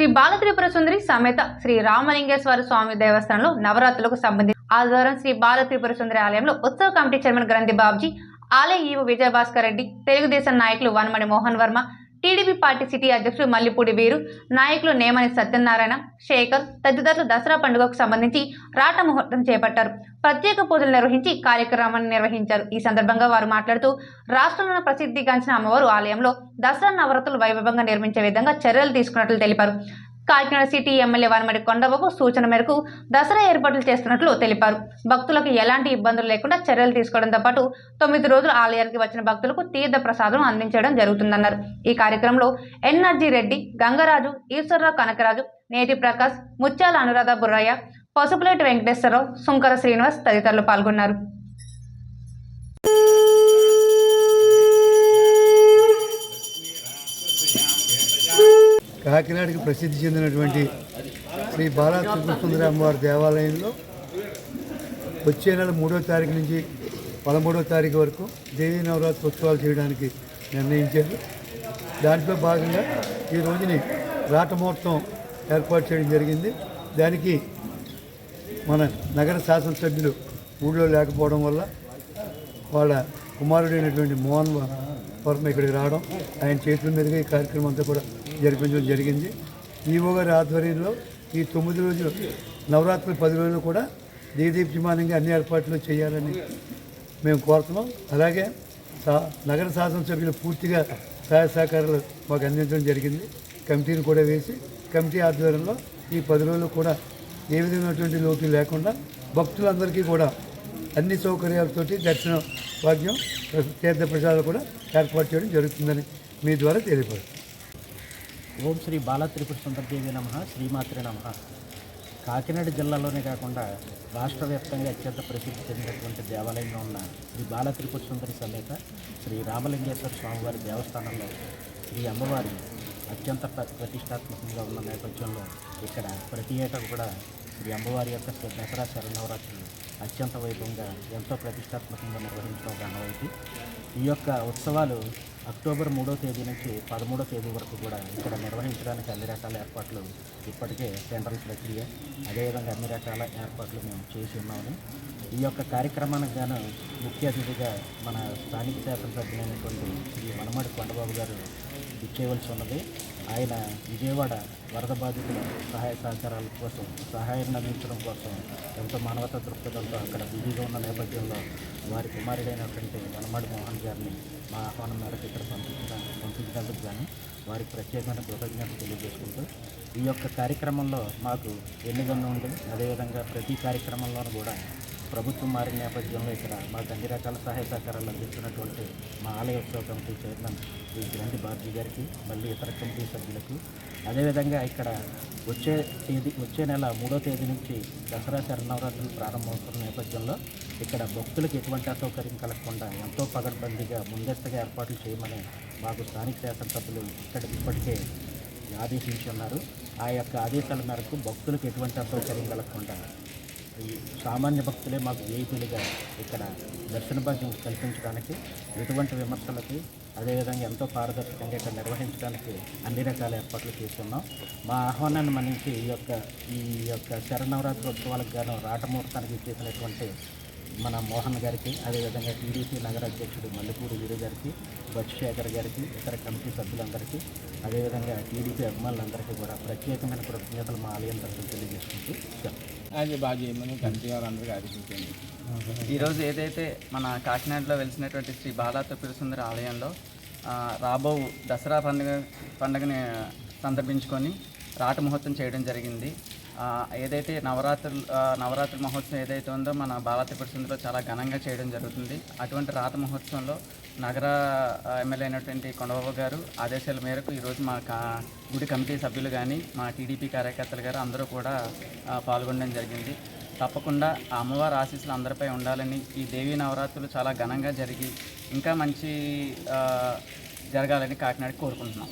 శ్రీ బాలత్రిపుర సుందరి సమేత శ్రీ రామలింగేశ్వర స్వామి దేవస్థానంలో నవరాత్రులకు సంబంధించి ఆదివారం శ్రీ బాలత్రిపుర సుందరి ఆలయంలో ఉత్సవ కమిటీ చైర్మన్ గ్రంథి బాబ్జీ ఆలయ ఈవో విజయభాస్కర్ రెడ్డి తెలుగుదేశం నాయకులు Vanamani Mohan Varma TDP party city అధ్యక్షుడు మల్లిపూడి వీరు నాయకులు నేమని సత్యనారాయణ శేఖర్ తదితరులు దసరా పండుగకు సంబంధించి రాట ముహూర్తం చేపట్టారు. ప్రత్యేక పూజలు నిర్వహించి కార్యక్రమాన్ని నిర్వహించారు. ఈ సందర్భంగా వారు మాట్లాడుతూ రాష్ట్రంలో ప్రసిద్ధిగాంచిన అమ్మవారు ఆలయంలో దసరా నవరాత్రులు వైభవంగా నిర్మించే విధంగా చర్యలు తీసుకున్నట్లు తెలిపారు. కాకినాడ సిటీ ఎమ్మెల్యే వనమడి కొండబాబు సూచన మేరకు దసరా ఏర్పాట్లు చేస్తున్నట్లు తెలిపారు. భక్తులకు ఎలాంటి ఇబ్బందులు లేకుండా చర్యలు తీసుకోవడంతో పాటు తొమ్మిది రోజులు ఆలయానికి వచ్చిన భక్తులకు తీర్థ ప్రసాదం అందించడం జరుగుతుందన్నారు. ఈ కార్యక్రమంలో ఎన్ఆర్జీ రెడ్డి గంగరాజు ఈశ్వరరావు కనకరాజు నేతి ప్రకాష్ ముత్యాల అనురాధ బుర్రయ్య పసుపులేటి వెంకటేశ్వరరావు సుంకర శ్రీనివాస్ తదితరులు పాల్గొన్నారు. కాకినాడకి ప్రసిద్ధి చెందినటువంటి శ్రీ బాలా త్రిపురసుందరి అమ్మవారి దేవాలయంలో వచ్చే నెల మూడో తారీఖు నుంచి పదమూడో తారీఖు వరకు దేవీ నవరాత్రి ఉత్సవాలు చేయడానికి నిర్ణయించారు. దాంట్లో భాగంగా ఈ రోజుని రాటముహూర్తం ఏర్పాటు చేయడం జరిగింది. దానికి మన నగర శాసనసభ్యులు ఊళ్ళో లేకపోవడం వల్ల వాళ్ళ కుమారుడైనటువంటి మోహన్ వర్మ ఇక్కడికి రావడం ఆయన చేతుల మీదుగా ఈ కార్యక్రమం అంతా కూడా జరిపించడం జరిగింది. ఈవో గారి ఆధ్వర్యంలో ఈ తొమ్మిది రోజులు నవరాత్రి పది రోజులు కూడా దీదీప్యమానంగా అన్ని ఏర్పాట్లు చేయాలని మేము కోరుతున్నాం. అలాగే సా- నగర శాసనసభ్యులు పూర్తిగా సహాయ సహకారాలు మాకు అందించడం జరిగింది. కమిటీని కూడా వేసి కమిటీ ఆధ్వర్యంలో ఈ పది రోజులు కూడా ఏ విధమైనటువంటి లోటు లేకుండా భక్తులందరికీ కూడా అన్ని సౌకర్యాలతోటి దర్శన భాగ్యం తీర్థ ప్రసాదాలు కూడా ఏర్పాటు చేయడం జరుగుతుందని మీ ద్వారా తెలియపడుతుంది ఓం శ్రీ బాలత్రిపుర సుందరదేవి నమ శ్రీమాత్రి నమ. కాకినాడ జిల్లాలోనే కాకుండా రాష్ట్ర వ్యాప్తంగా అత్యంత ప్రసిద్ధి చెందినటువంటి దేవాలయంగా ఉన్న శ్రీ బాలత్రిపుర సుందరి సమేత శ్రీ రామలింగేశ్వర స్వామివారి దేవస్థానంలో శ్రీ అమ్మవారి అత్యంత ప్రతిష్టాత్మకంగా ఉన్న నేపథ్యంలో ఇక్కడ ప్రతి ఏటా కూడా శ్రీ అమ్మవారి యొక్క దసరా శరణవరాత్రులు అత్యంత వైభవంగా ఎంతో ప్రతిష్టాత్మకంగా నిర్వహించడం ఒక ఈ యొక్క ఉత్సవాలు అక్టోబర్ మూడో తేదీ నుంచి పదమూడో తేదీ వరకు కూడా ఇక్కడ నిర్వహించడానికి అన్ని రకాల ఏర్పాట్లు ఇప్పటికే సెంట్రల్ ప్రక్రియ. అదేవిధంగా అన్ని రకాల ఏర్పాట్లు మేము చేసి ఉన్నామని ఈ యొక్క కార్యక్రమానికి గాను ముఖ్య అతిథిగా మన స్థానిక శాసనసభ్యులైనటువంటి శ్రీ మనమడి కొండబాబు గారు ఇచ్చేయవలసి ఉన్నది. ఆయన విజయవాడ వరద బాధితుల సహాయ సహకారాల కోసం సహాయాన్ని అందించడం కోసం ఎంతో మానవతా దృక్పథంతో అక్కడ బిజీగా ఉన్న నేపథ్యంలో వారి కుమారుడైనటువంటి మనమడి మోహన్ గారిని మా ఆహ్వానం మేరకు ఇక్కడ పంపించడానికి పంపించినందుకు గాను వారికి ప్రత్యేకమైన కృతజ్ఞత తెలియజేసుకుంటూ ఈ యొక్క కార్యక్రమంలో మాకు ఎన్నికన్నా ఉంది అదేవిధంగా ప్రతి కార్యక్రమంలోనూ కూడా ప్రభుత్వం మారిన నేపథ్యంలో ఇక్కడ మాకు అన్ని రకాల సహాయ సహకారాలు అందిస్తున్నటువంటి మా ఆలయ ఉత్సవ కమిటీ చైర్మన్ ఈ గ్రంథి బాబ్జీ గారికి మళ్ళీ ఇతర కమిటీ సభ్యులకు. అదేవిధంగా ఇక్కడ వచ్చే తేదీ వచ్చే నెల మూడో తేదీ నుంచి దసరా శరణవరాత్రులు ప్రారంభమవుతున్న నేపథ్యంలో ఇక్కడ భక్తులకు ఎటువంటి అసౌకర్యం కలగకుండా ఎంతో పగడ్బందీగా ముందస్తుగా ఏర్పాట్లు చేయమని మాకు స్థానిక శాసనసభ్యులు ఇక్కడ ఇప్పటికే ఆదేశించి ఉన్నారు ఆ యొక్క ఆదేశాల మేరకు భక్తులకు ఎటువంటి అసౌకర్యం కలగకుండా ఈ సామాన్య భక్తులే మాకు ఏపీలుగా ఇక్కడ దర్శన భాగ్యం కల్పించడానికి ఎటువంటి విమర్శలకి అదేవిధంగా ఎంతో పారదర్శకంగా ఇక్కడ నిర్వహించడానికి అన్ని రకాల ఏర్పాట్లు చేస్తున్నాం. మా ఆహ్వానాన్ని మన్నించి ఈ యొక్క ఈ యొక్క శరణవరాత్రి ఉత్సవాలకు గాను రాటముహూర్తానికి చేసినటువంటి మన మోహన్ గారికి అదేవిధంగా టీడీపీ నగర అధ్యక్షుడు మల్లెపూడి వీరు గారికి బచ్చిశేఖర్ గారికి ఇతర కమిటీ సభ్యులందరికీ అదేవిధంగా టీడీపీ అభిమానులందరికీ కూడా ప్రత్యేకమైన కృతజ్ఞతలు మా ఆలయం తరఫున తెలియజేసుకుంటూ. అది బాగా చేయమని కమిటీ ఆదేశించండి ఈరోజు ఏదైతే మన కాకినాడలో వెలిసినటువంటి శ్రీ బాలా త్రిపుర సుందరి ఆలయంలో రాబో దసరా పండుగ పండుగని సందర్భించుకొని రాట ముహూర్తం చేయడం జరిగింది ఏదైతే నవరాత్రులు నవరాత్రి మహోత్సవం ఏదైతే ఉందో మన బాలా సింధులో చాలా ఘనంగా చేయడం జరుగుతుంది. అటువంటి రాత మహోత్సవంలో నగర ఎమ్మెల్యే అయినటువంటి కొండబాబు గారు ఆదేశాల మేరకు ఈరోజు మా కా గుడి కమిటీ సభ్యులు కానీ మా టీడీపీ కార్యకర్తలు గారు అందరూ కూడా పాల్గొనడం జరిగింది. తప్పకుండా ఆ అమ్మవారి ఆశీస్సులు అందరిపై ఉండాలని ఈ దేవీ నవరాత్రులు చాలా ఘనంగా జరిగి ఇంకా మంచి జరగాలని కాకినాడ కోరుకుంటున్నాం.